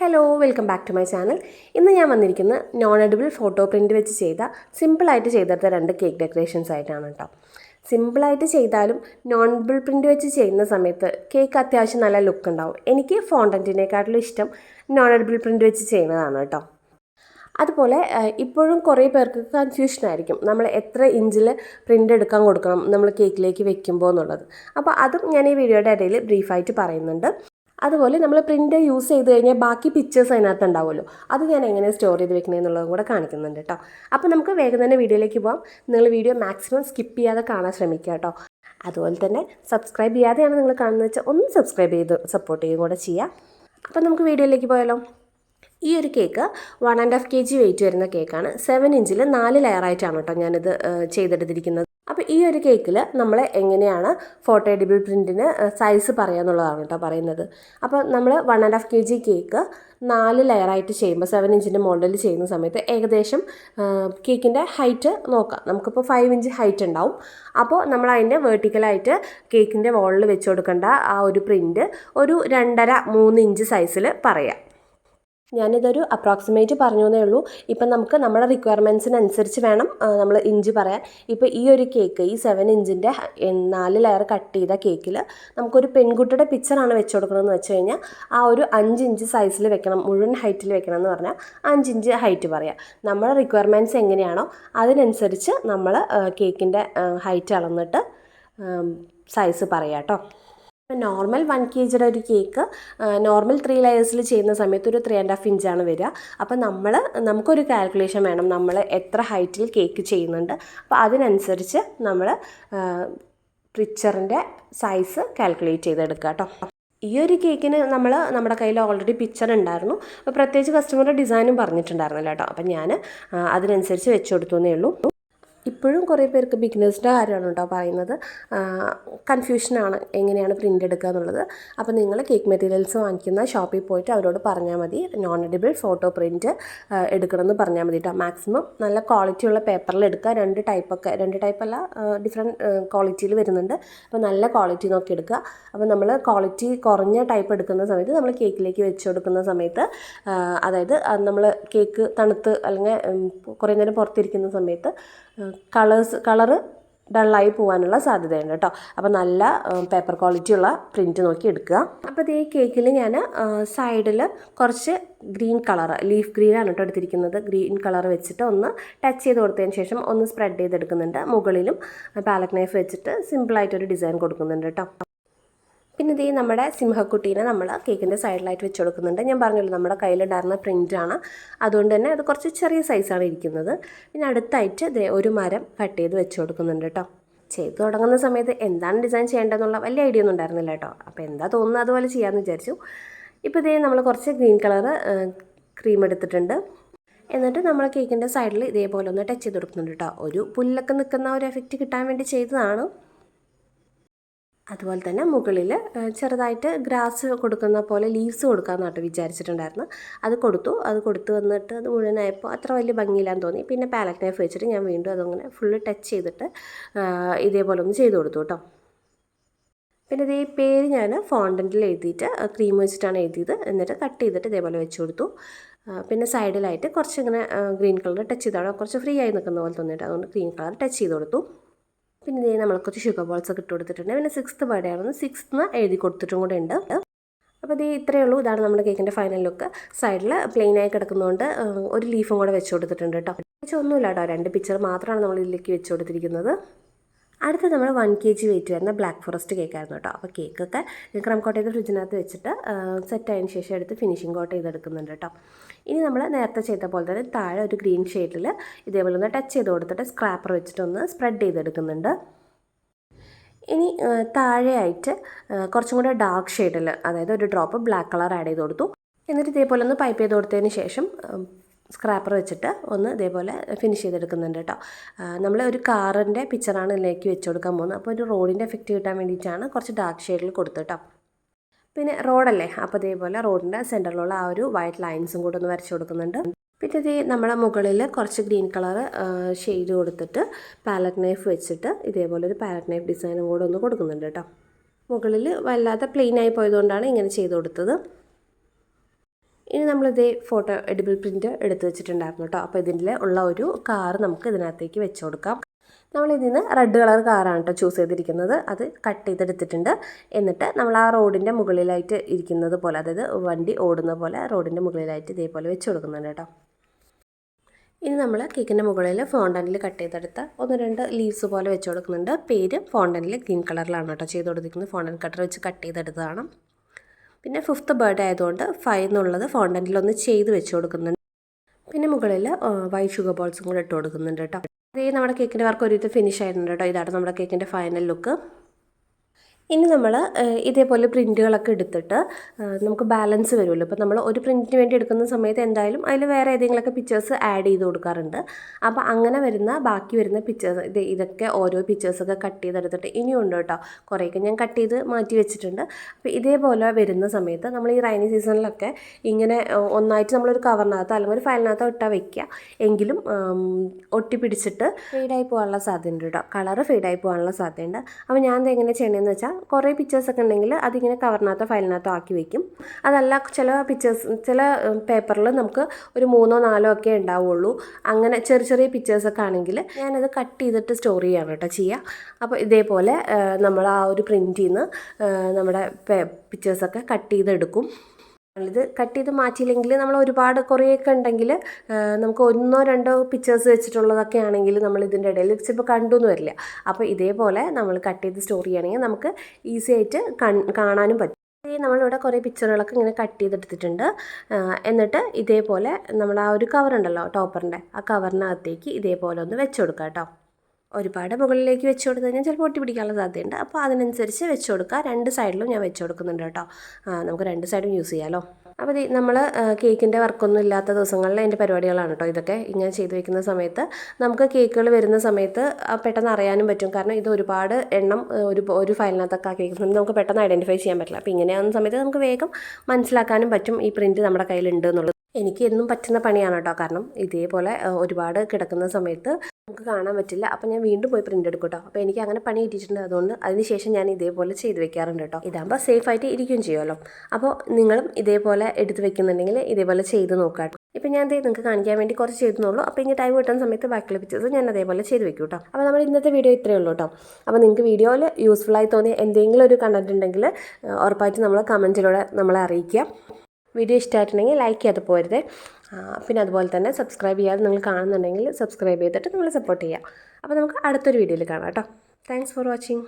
Hello welcome back to my channel ഇന്ന് ഞാൻ വന്നിരിക്കുന്നത് നോൺ എഡിബിൾ ഫോട്ടോ പ്രിന്റ് വെച്ച് ചെയ്ത സിമ്പിളായിട്ട് ചെയ്തെടുത്ത രണ്ട് കേക്ക് ഡെക്കറേഷൻസ് ആയിട്ടാണ് കേട്ടോ. സിമ്പിളായിട്ട് ചെയ്താലും നോൺ എഡിബിൾ പ്രിന്റ് വെച്ച് ചെയ്യുന്ന സമയത്ത് കേക്ക് അത്യാവശ്യം നല്ല ലുക്ക് ഉണ്ടാവും. എനിക്ക് ഫോണ്ടന്റിനെക്കാട്ടിലും ഇഷ്ടം നോൺ എഡിബിൾ പ്രിന്റ് വെച്ച് ചെയ്യുന്നതാണ് കേട്ടോ. അതുപോലെ ഇപ്പോഴും കുറേ പേർക്ക് കൺഫ്യൂഷൻ ആയിരിക്കും. നമ്മൾ എത്ര ഇഞ്ചിൽ പ്രിന്റ് എടുക്കാൻ കൊടുക്കണം നമ്മൾ കേക്കിലേക്ക് വെക്കുമ്പോൾ എന്നുള്ളത്. അപ്പോൾ അതും ഞാൻ ഈ വീഡിയോയുടെ ഇടയിൽ ബ്രീഫായിട്ട് പറയുന്നുണ്ട്. അതുപോലെ നമ്മൾ പ്രിന്റ് യൂസ് ചെയ്ത് കഴിഞ്ഞാൽ ബാക്കി പിക്ചേഴ്സ് അതിനകത്ത് ഉണ്ടാവുമല്ലോ. അത് ഞാൻ എങ്ങനെ സ്റ്റോർ ചെയ്ത് വെക്കുന്നത് എന്നുള്ളതും കൂടെ കാണിക്കുന്നുണ്ട് കേട്ടോ. അപ്പോൾ നമുക്ക് വേഗം തന്നെ വീഡിയോയിലേക്ക് പോകാം നിങ്ങൾ വീഡിയോ മാക്സിമം സ്കിപ്പ് ചെയ്യാതെ കാണാൻ ശ്രമിക്കുക കേട്ടോ. അതുപോലെ തന്നെ സബ്സ്ക്രൈബ് ചെയ്യാതെയാണ് നിങ്ങൾ കാണുന്നത് വെച്ചാൽ ഒന്ന് സബ്സ്ക്രൈബ് ചെയ്ത് സപ്പോർട്ട് ചെയ്യുകയും കൂടെ ചെയ്യാം അപ്പോൾ നമുക്ക് വീഡിയോയിലേക്ക് പോയാലോ. ഈ ഒരു cake one and half K G weight വരുന്ന കേക്കാണ് സെവൻ ഇഞ്ചിൽ നാല് ലെയറായിട്ടാണ് കേട്ടോ ഞാനിത് ചെയ്തെടുത്തിരിക്കുന്നത്. അപ്പോൾ ഈ ഒരു കേക്കിൽ നമ്മൾ എങ്ങനെയാണ് ഫോട്ടോ എഡിബിൾ പ്രിന്റിന് സൈസ് പറയാന്നുള്ളതാണ് കേട്ടോ പറയുന്നത്. അപ്പോൾ നമ്മൾ one and half K G cake നാല് ലെയറായിട്ട് ചെയ്യുമ്പോൾ സെവൻ ഇഞ്ചിന്റെ മോഡലിൽ ചെയ്യുന്ന സമയത്ത് ഏകദേശം കേക്കിന്റെ ഹൈറ്റ് നോക്കാം. നമുക്കിപ്പോൾ ഫൈവ് ഇഞ്ച് ഹൈറ്റ് ഉണ്ടാവും. അപ്പോൾ നമ്മൾ അതിന്റെ വേർട്ടിക്കലായിട്ട് കേക്കിന്റെ വോളിൽ വെച്ച് കൊടുക്കേണ്ട ആ ഒരു പ്രിന്റ് ഒരു രണ്ടര മൂന്ന് ഇഞ്ച് സൈസിൽ പറയാം. ഞാനിതൊരു അപ്രോക്സിമേറ്റ് പറഞ്ഞു ഉള്ളൂ. ഇപ്പം നമുക്ക് നമ്മുടെ റിക്വയർമെന്റ്സിനനുസരിച്ച് വേണം നമ്മൾ ഇഞ്ച് പറയാൻ. ഇപ്പോൾ ഈ ഒരു കേക്ക് ഈ സെവൻ ഇഞ്ചിന്റെ നാല് ലെയർ കട്ട് ചെയ്ത കേക്കിൽ നമുക്കൊരു പെൺകുട്ടിയുടെ പിക്ചറാണ് വെച്ച് കൊടുക്കണമെന്ന് വെച്ച് കഴിഞ്ഞാൽ ആ ഒരു അഞ്ച് ഇഞ്ച് സൈസിൽ വെക്കണം മുഴുവൻ ഹൈറ്റിൽ വെക്കണം എന്ന് പറഞ്ഞാൽ അഞ്ച് ഇഞ്ച് ഹൈറ്റ് പറയാം. നമ്മുടെ റിക്വയർമെന്റ്സ് എങ്ങനെയാണോ അതിനനുസരിച്ച് നമ്മൾ കേക്കിന്റെ ഹൈറ്റ് അളന്നിട്ട് സൈസ് പറയാം കേട്ടോ ഇപ്പം നോർമൽ വൺ കെ ജിയുടെ ഒരു കേക്ക് നോർമൽ ത്രീ ലെയേഴ്സിൽ ചെയ്യുന്ന സമയത്ത് ഒരു ത്രീ ആൻഡ് ഹാഫ് ഇഞ്ചാണ് വരിക. അപ്പം നമ്മൾ നമുക്കൊരു കാൽക്കുലേഷൻ വേണം. നമ്മൾ എത്ര ഹൈറ്റിൽ കേക്ക് ചെയ്യുന്നുണ്ട്. അപ്പോൾ അതിനനുസരിച്ച് നമ്മൾ പിക്ചറിന്റെ സൈസ് കാൽക്കുലേറ്റ് ചെയ്തെടുക്കുക കേട്ടോ. ഈ ഒരു കേക്കിന് നമ്മൾ നമ്മുടെ കയ്യിൽ ഓൾറെഡി പിക്ചർ ഉണ്ടായിരുന്നു. അപ്പോൾ പ്രത്യേകിച്ച് കസ്റ്റമറുടെ ഡിസൈനും പറഞ്ഞിട്ടുണ്ടായിരുന്നില്ല കേട്ടോ. അപ്പം ഞാൻ അതിനനുസരിച്ച് വെച്ചു കൊടുത്തു എന്നേ ഉള്ളൂ. ഇപ്പോഴും കുറേ പേർക്ക് ബിഗിനേഴ്സിന്റെ കാര്യമാണ് കേട്ടോ പറയുന്നത് കൺഫ്യൂഷനാണ് എങ്ങനെയാണ് പ്രിന്റ് എടുക്കുക എന്നുള്ളത്. അപ്പോൾ നിങ്ങൾ കേക്ക് മെറ്റീരിയൽസ് വാങ്ങിക്കുന്ന ഷോപ്പിൽ പോയിട്ട് അവരോട് പറഞ്ഞാൽ മതി. നോൺ എഡിബിൾ ഫോട്ടോ പ്രിന്റ് എടുക്കണമെന്ന് പറഞ്ഞാൽ മതി കേട്ടോ മാക്സിമം നല്ല ക്വാളിറ്റി ഉള്ള പേപ്പറിൽ എടുക്കുക. രണ്ട് ടൈപ്പൊക്കെ രണ്ട് ടൈപ്പല്ല ഡിഫറെന്റ് ക്വാളിറ്റിയിൽ വരുന്നുണ്ട്. അപ്പോൾ നല്ല ക്വാളിറ്റി നോക്കി എടുക്കുക. അപ്പോൾ നമ്മൾ ക്വാളിറ്റി കുറഞ്ഞ ടൈപ്പ് എടുക്കുന്ന സമയത്ത് നമ്മൾ കേക്കിലേക്ക് വെച്ച് കൊടുക്കുന്ന സമയത്ത് അതായത് നമ്മൾ കേക്ക് തണുത്ത് അല്ലെങ്കിൽ കുറേ നേരം പുറത്തിരിക്കുന്ന സമയത്ത് കളേഴ്സ് കളറ് ഡള്ളായി പോകാനുള്ള സാധ്യതയുണ്ട് കേട്ടോ. അപ്പോൾ നല്ല പേപ്പർ ക്വാളിറ്റി ഉള്ള പ്രിന്റ് നോക്കി എടുക്കുക. അപ്പോൾ ഈ കേക്കിൽ ഞാൻ സൈഡിൽ കുറച്ച് ഗ്രീൻ കളർ ലീഫ് ഗ്രീനാണ് കേട്ടോ എടുത്തിരിക്കുന്നത്. ഗ്രീൻ കളർ വെച്ചിട്ട് ഒന്ന് ടച്ച് ചെയ്ത് കൊടുത്തതിന് ശേഷം ഒന്ന് സ്പ്രെഡ് ചെയ്തെടുക്കുന്നുണ്ട്. മുകളിലും പാലക് നൈഫ് വെച്ചിട്ട് സിമ്പിളായിട്ടൊരു ഡിസൈൻ കൊടുക്കുന്നുണ്ട് കേട്ടോ. പിന്നെ ഇതേ നമ്മുടെ സിംഹക്കുട്ടീനെ നമ്മൾ കേക്കിന്റെ സൈഡിലായിട്ട് വെച്ച് കൊടുക്കുന്നുണ്ട്. ഞാൻ പറഞ്ഞല്ലോ നമ്മുടെ കയ്യിലുണ്ടായിരുന്ന പ്രിന്റാണ് അതുകൊണ്ട് തന്നെ അത് കുറച്ച് ചെറിയ സൈസാണ് ഇരിക്കുന്നത്. പിന്നെ അടുത്തായിട്ട് ദേ ഒരു മരം കട്ട് ചെയ്ത് വെച്ച് കൊടുക്കുന്നുണ്ട് കേട്ടോ. ചെയ്ത് തുടങ്ങുന്ന സമയത്ത് എന്താണ് ഡിസൈൻ ചെയ്യേണ്ടതെന്നുള്ള വലിയ ഐഡിയ ഒന്നും ഉണ്ടായിരുന്നില്ല കേട്ടോ. അപ്പോൾ എന്താ തോന്നുന്നത് അതുപോലെ ചെയ്യാമെന്ന് വിചാരിച്ചു. ഇപ്പോൾ ഇതേ നമ്മൾ കുറച്ച് ഗ്രീൻ കളർ ക്രീം എടുത്തിട്ടുണ്ട്. എന്നിട്ട് നമ്മൾ കേക്കിന്റെ സൈഡിൽ ഇതേപോലെ ഒന്ന് ടച്ച് ചെയ്ത് കൊടുക്കുന്നുണ്ട് കേട്ടോ. ഒരു പുല്ലൊക്കെ നിൽക്കുന്ന ഒരു എഫക്റ്റ് കിട്ടാൻ വേണ്ടി ചെയ്തതാണ്. അതുപോലെ തന്നെ മുകളിൽ ചെറുതായിട്ട് ഗ്രാസ് കൊടുക്കുന്ന പോലെ ലീവ്സ് കൊടുക്കാമെന്നായിട്ട് വിചാരിച്ചിട്ടുണ്ടായിരുന്നു. അത് കൊടുത്തു. അത് കൊടുത്തു വന്നിട്ട് അത് മുഴുവനായപ്പോൾ അത്ര വലിയ ഭംഗിയില്ലാന്ന് തോന്നി. പിന്നെ പാലറ്റ് നൈഫ് വെച്ചിട്ട് ഞാൻ വീണ്ടും അതങ്ങനെ ഫുള്ള് ടച്ച് ചെയ്തിട്ട് ഇതേപോലെ ഒന്ന് ചെയ്ത് കൊടുത്തു കേട്ടോ. പിന്നെ ഇതേ പേര് ഞാൻ ഫോണ്ടന്റിൽ എഴുതിയിട്ട് ക്രീം വെച്ചിട്ടാണ് എഴുതിയത്. എന്നിട്ട് കട്ട് ചെയ്തിട്ട് ഇതേപോലെ വെച്ച് കൊടുത്തു. പിന്നെ സൈഡിലായിട്ട് കുറച്ച് ഇങ്ങനെ ഗ്രീൻ കളർ ടച്ച് ചെയ്താണ് കുറച്ച് ഫ്രീ ആയി നിൽക്കുന്ന പോലെ തോന്നിയിട്ട് അതുകൊണ്ട് ഗ്രീൻ കളർ ടച്ച് ചെയ്ത് കൊടുത്തു. പിന്നെ ഇതേ നമ്മൾ കുറച്ച് ഷുഗർ ബോൾസ് ഒക്കെ ഇട്ട് കൊടുത്തിട്ടുണ്ട്. പിന്നെ സിക്സ്ത് ബർത്ത്ഡേ ആണെന്ന് സിക്സ്ന്ന് എഴുതി കൊടുത്തിട്ടും കൂടെ ഉണ്ട്. അപ്പോൾ ഇത് ഇത്രയേ ഉള്ളൂ. ഇതാണ് നമ്മുടെ കേക്കിന്റെ ഫൈനൽ ലുക്ക് സൈഡിൽ പ്ലെയിൻ ആയി കിടക്കുന്നതുകൊണ്ട് ഒരു ലീഫും കൂടെ വെച്ച് കൊടുത്തിട്ടുണ്ട് കേട്ടോ. ഒന്നുമില്ല കേട്ടോ. രണ്ട് പിക്ചർ മാത്രമാണ് നമ്മൾ ഇതിലേക്ക് വെച്ച് കൊടുത്തിരിക്കുന്നത്. അടുത്ത നമ്മൾ വൺ കെ ജി വെയിറ്റ് വരുന്ന ബ്ലാക്ക് ഫോറസ്റ്റ് കേക്ക് കേക്കായിരുന്നു കേട്ടോ. അപ്പോൾ കേക്കൊക്കെ ക്രം കോട്ട് ചെയ്ത് ഫ്രിഡ്ജിനകത്ത് വെച്ചിട്ട് സെറ്റ് ആയതിനു ശേഷം എടുത്ത് ഫിനിഷിംഗ് കോട്ട് ചെയ്തെടുക്കുന്നുണ്ട് കേട്ടോ. ഇനി നമ്മൾ നേരത്തെ ചെയ്ത പോലെ തന്നെ താഴെ ഒരു ഗ്രീൻ ഷെയ്ഡിൽ ഇതേപോലെ ഒന്ന് ടച്ച് ചെയ്ത് കൊടുത്തിട്ട് സ്ക്രാപ്പർ വെച്ചിട്ടൊന്ന് സ്പ്രെഡ് ചെയ്തെടുക്കുന്നുണ്ട്. ഇനി താഴെയായിട്ട് കുറച്ചും കൂടെ ഡാർക്ക് ഷെയ്ഡിൽ അതായത് ഒരു ഡ്രോപ്പ് ബ്ലാക്ക് കളർ ആഡ് ചെയ്ത് കൊടുത്തു. എന്നിട്ട് ഇതേപോലെ ഒന്ന് പൈപ്പ് ചെയ്ത് കൊടുത്തതിന് ശേഷം സ്ക്രാപ്പർ വെച്ചിട്ട് ഒന്ന് ഇതേപോലെ ഫിനിഷ് ചെയ്തെടുക്കുന്നുണ്ട് കേട്ടോ. നമ്മൾ ഒരു കാറിന്റെ പിക്ചറാണ് ഇതിലേക്ക് വെച്ച് കൊടുക്കാൻ പോകുന്നത്. അപ്പോൾ ഒരു റോഡിന്റെ എഫക്റ്റ് കിട്ടാൻ വേണ്ടിയിട്ടാണ് കുറച്ച് ഡാർക്ക് ഷെയ്ഡിൽ കൊടുത്തു കേട്ടോ. പിന്നെ റോഡല്ലേ അപ്പോൾ ഇതേപോലെ റോഡിന്റെ സെന്ററിലുള്ള ആ ഒരു വൈറ്റ് ലൈൻസും കൂടെ ഒന്ന് വരച്ച് കൊടുക്കുന്നുണ്ട്. പിന്നെ ഇത് നമ്മളെ മുകളിൽ കുറച്ച് ഗ്രീൻ കളർ ഷെയ്ഡ് കൊടുത്തിട്ട് പാലറ്റ് നൈഫ് വെച്ചിട്ട് ഇതേപോലെ ഒരു പാലറ്റ് നൈഫ് ഡിസൈനും കൂടെ ഒന്ന് കൊടുക്കുന്നുണ്ട് കേട്ടോ. മുകളിൽ വല്ലാതെ പ്ലെയിനായി പോയതുകൊണ്ടാണ് ഇങ്ങനെ ചെയ്ത് കൊടുത്തത്. ഇനി നമ്മളിതേ ഫോട്ടോ എഡിബിൾ പ്രിന്റ് എടുത്തു വെച്ചിട്ടുണ്ടായിരുന്നു കേട്ടോ അപ്പോൾ ഇതിന്റെ ഉള്ള ഒരു കാർ നമുക്ക് ഇതിനകത്തേക്ക് വെച്ച് കൊടുക്കാം. നമ്മൾ ഇതിൽ നിന്ന് റെഡ് കളർ കാറാണ് കേട്ടോ ചൂസ് ചെയ്തിരിക്കുന്നത്. അത് കട്ട് ചെയ്തെടുത്തിട്ടുണ്ട്. എന്നിട്ട് നമ്മൾ ആ റോഡിന്റെ മുകളിലായിട്ട് ഇരിക്കുന്നത് പോലെ അതായത് വണ്ടി ഓടുന്ന പോലെ റോഡിന്റെ മുകളിലായിട്ട് ഇതേപോലെ വെച്ച് കൊടുക്കുന്നുണ്ട് കേട്ടോ ഇനി നമ്മൾ കേക്കിന്റെ മുകളിൽ ഫോണ്ടനിൽ കട്ട് ചെയ്തെടുത്ത ഒന്ന് രണ്ട് ലീവ്സ് പോലെ വെച്ച് കൊടുക്കുന്നുണ്ട്. പേര് ഫോണ്ടനിൽ ഗ്രീൻ കളറിലാണ് കേട്ടോ ചെയ്ത് കൊടുത്തിരിക്കുന്നത്. ഫോണ്ടൻ കട്ടർ വെച്ച് കട്ട് ചെയ്തെടുത്തതാണ്. പിന്നെ ഫിഫ്ത്ത് ബർത്ത്ഡേ ആയതുകൊണ്ട് ഫൈവ് എന്നുള്ളത് ഫോണ്ടനിൽ ഒന്ന് ചെയ്ത് വെച്ച് കൊടുക്കുന്നുണ്ട്. പിന്നെ മുകളിൽ വൈറ്റ് ഷുഗർ ബോൾസും കൂടെ ഇട്ട് കൊടുക്കുന്നുണ്ട് കേട്ടോ. അതേ നമ്മുടെ കേക്കിന്റെ വർക്ക് ഒരു ഇത് ഫിനിഷ് ആയിട്ടുണ്ട് കേട്ടോ. ഇതാണ് നമ്മുടെ കേക്കിന്റെ ഫൈനൽ ലുക്ക് ഇനി നമ്മൾ ഇതേപോലെ പ്രിന്റുകളൊക്കെ എടുത്തിട്ട് നമുക്ക് ബാലൻസ് വരുമല്ലോ. അപ്പോൾ നമ്മൾ ഒരു പ്രിന്റിന് വേണ്ടി എടുക്കുന്ന സമയത്ത് എന്തായാലും അതിൽ വേറെ ഏതെങ്കിലുമൊക്കെ പിക്ചേഴ്സ് ആഡ് ചെയ്ത് കൊടുക്കാറുണ്ട്. അപ്പോൾ അങ്ങനെ വരുന്ന ബാക്കി വരുന്ന പിക്ചേഴ്സ് ഇത് ഇതൊക്കെ ഓരോ പിക്ചേഴ്സൊക്കെ കട്ട് ചെയ്തെടുത്തിട്ട് ഇനിയും ഉണ്ട് കേട്ടോ. കുറേയൊക്കെ ഞാൻ കട്ട് ചെയ്ത് മാറ്റി വെച്ചിട്ടുണ്ട്. അപ്പോൾ ഇതേപോലെ വരുന്ന സമയത്ത് നമ്മൾ ഈ റൈനി സീസണിലൊക്കെ ഇങ്ങനെ ഒന്നായിട്ട് നമ്മളൊരു കവറിനകത്തോ അല്ലെങ്കിൽ ഒരു ഫയലിനകത്തോ ഇട്ടാൽ വെക്കുക എങ്കിലും ഒട്ടിപ്പിടിച്ചിട്ട് ഫെയ്ഡായി പോകാനുള്ള സാധ്യതയുണ്ട് കേട്ടോ. കളറ് ഫെയ്ഡായി പോകാനുള്ള സാധ്യതയുണ്ട്. അപ്പോൾ ഞാൻ എങ്ങനെ ചെയ്യണമെന്ന് വെച്ചാൽ കുറേ പിക്ചേഴ്സൊക്കെ ഉണ്ടെങ്കിൽ അതിങ്ങനെ കവറിനകത്തോ ഫയലിനകത്തോ ആക്കി വെക്കും. അതല്ല ചില പിക്ചേഴ്സ് ചില പേപ്പറിൽ നമുക്ക് ഒരു മൂന്നോ നാലോ ഒക്കെ ഉണ്ടാവുള്ളൂ. അങ്ങനെ ചെറിയ ചെറിയ പിക്ചേഴ്സൊക്കെ ആണെങ്കിൽ ഞാനത് കട്ട് ചെയ്തിട്ട് സ്റ്റോർ ചെയ്യാണ് കേട്ടോ ചെയ്യുക അപ്പോൾ ഇതേപോലെ നമ്മൾ ആ ഒരു പ്രിന്റിൽ നിന്ന് നമ്മുടെ പിക്ചേഴ്സൊക്കെ കട്ട് ചെയ്തെടുക്കും. ഇത് കട്ട് ചെയ്ത് മാറ്റിയില്ലെങ്കിൽ നമ്മൾ ഒരുപാട് കുറേയൊക്കെ ഉണ്ടെങ്കിൽ നമുക്ക് ഒന്നോ രണ്ടോ പിക്ചേഴ്സ് വെച്ചിട്ടുള്ളതൊക്കെ ആണെങ്കിൽ നമ്മൾ ഇതിന്റെ ഇടയിൽ ചിലപ്പോൾ കണ്ടു എന്ന് വരില്ല. അപ്പോൾ ഇതേപോലെ നമ്മൾ കട്ട് ചെയ്ത് സ്റ്റോർ ചെയ്യുകയാണെങ്കിൽ നമുക്ക് ഈസി ആയിട്ട് കാണാനും പറ്റും. നമ്മളിവിടെ കുറേ പിക്ചറുകളൊക്കെ ഇങ്ങനെ കട്ട് ചെയ്തെടുത്തിട്ടുണ്ട്. എന്നിട്ട് ഇതേപോലെ നമ്മൾ ആ ഒരു കവറുണ്ടല്ലോ ടോപ്പറിന്റെ ആ കവറിനകത്തേക്ക് ഇതേപോലെ ഒന്ന് വെച്ച് കൊടുക്കാം കേട്ടോ. ഒരുപാട് മുകളിലേക്ക് വെച്ച് കൊടുത്തു കഴിഞ്ഞാൽ ചിലപ്പോൾ ഒട്ടി പിടിക്കാനുള്ള സാധ്യതയുണ്ട്. അപ്പോൾ അതിനനുസരിച്ച് വെച്ച് കൊടുക്കുക രണ്ട് സൈഡിലും ഞാൻ വെച്ച് കൊടുക്കുന്നുണ്ട് കേട്ടോ നമുക്ക് രണ്ട് സൈഡും യൂസ് ചെയ്യാമല്ലോ അപ്പോൾ ഈ നമ്മൾ കേക്കിന്റെ വർക്കൊന്നും ഇല്ലാത്ത ദിവസങ്ങളിൽ എന്റെ പരിപാടികളാണ് കേട്ടോ ഇതൊക്കെ. ഇങ്ങനെ ചെയ്തു വെക്കുന്ന സമയത്ത് നമുക്ക് കേക്കുകൾ വരുന്ന സമയത്ത് പെട്ടെന്ന് അറിയാനും പറ്റും. കാരണം ഇത് ഒരുപാട് എണ്ണം ഒരു ഒരു ഫയലിനകത്തൊക്കെ ആക്കി നമുക്ക് പെട്ടെന്ന് ഐഡന്റിഫൈ ചെയ്യാൻ പറ്റില്ല. അപ്പോൾ ഇങ്ങനെയാകുന്ന സമയത്ത് നമുക്ക് വേഗം മനസ്സിലാക്കാനും പറ്റും ഈ പ്രിന്റ് നമ്മുടെ കയ്യിലുണ്ട് എന്നുള്ളത്. എനിക്ക് എന്നും പറ്റുന്ന പണിയാണ് കേട്ടോ. കാരണം ഇതേപോലെ ഒരുപാട് കിടക്കുന്ന സമയത്ത് നമുക്ക് കാണാൻ പറ്റില്ല. അപ്പോൾ ഞാൻ വീണ്ടും പോയി പ്രിന്റ് എടുക്കും കേട്ടോ അപ്പോൾ എനിക്ക് അങ്ങനെ പണി കിട്ടിയിട്ടുണ്ട്. അതുകൊണ്ട് അതിനുശേഷം ഞാൻ ഇതേപോലെ ചെയ്ത് വെക്കാറുണ്ട് കേട്ടോ. ഇതാകുമ്പോൾ സേഫ് ആയിട്ട് ഇരിക്കുകയും ചെയ്യുമല്ലോ. അപ്പോൾ നിങ്ങളും ഇതേപോലെ എടുത്ത് വെക്കുന്നുണ്ടെങ്കിൽ ഇതേപോലെ ചെയ്ത് നോക്കാം ഇപ്പം ഞാൻ നിങ്ങൾക്ക് കാണിക്കാൻ വേണ്ടി കുറച്ച് ചെയ്തെന്നുള്ളൂ അപ്പോൾ ഇനി ടൈം കിട്ടുന്ന സമയത്ത് ബാക്കി ലഭിച്ചത് ഞാൻ അതേപോലെ ചെയ്ത് വെക്കും കേട്ടോ. അപ്പോൾ നമ്മൾ ഇന്നത്തെ വീഡിയോ ഇത്രയേ ഉള്ളൂ കേട്ടോ. അപ്പോൾ നിങ്ങൾക്ക് വീഡിയോയിൽ യൂസ്ഫുള്ളായി തോന്നിയ എന്തെങ്കിലും ഒരു കണ്ടന്റ് ഉണ്ടെങ്കിൽ ഉറപ്പായിട്ട് നമ്മൾ കമന്റിലൂടെ നമ്മളെ അറിയിക്കുക. വീഡിയോ ഇഷ്ടമായിട്ടുണ്ടെങ്കിൽ ലൈക്ക് ചെയ്യാതെ പോരുതേ പിന്നെ അതുപോലെ തന്നെ സബ്സ്ക്രൈബ് ചെയ്യാതെ നിങ്ങൾ കാണുന്നുണ്ടെങ്കിൽ സബ്സ്ക്രൈബ് ചെയ്തിട്ട് നിങ്ങൾ സപ്പോർട്ട് ചെയ്യുക. അപ്പോൾ നമുക്ക് അടുത്തൊരു വീഡിയോയിൽ കാണാം കേട്ടോ. Thanks for watching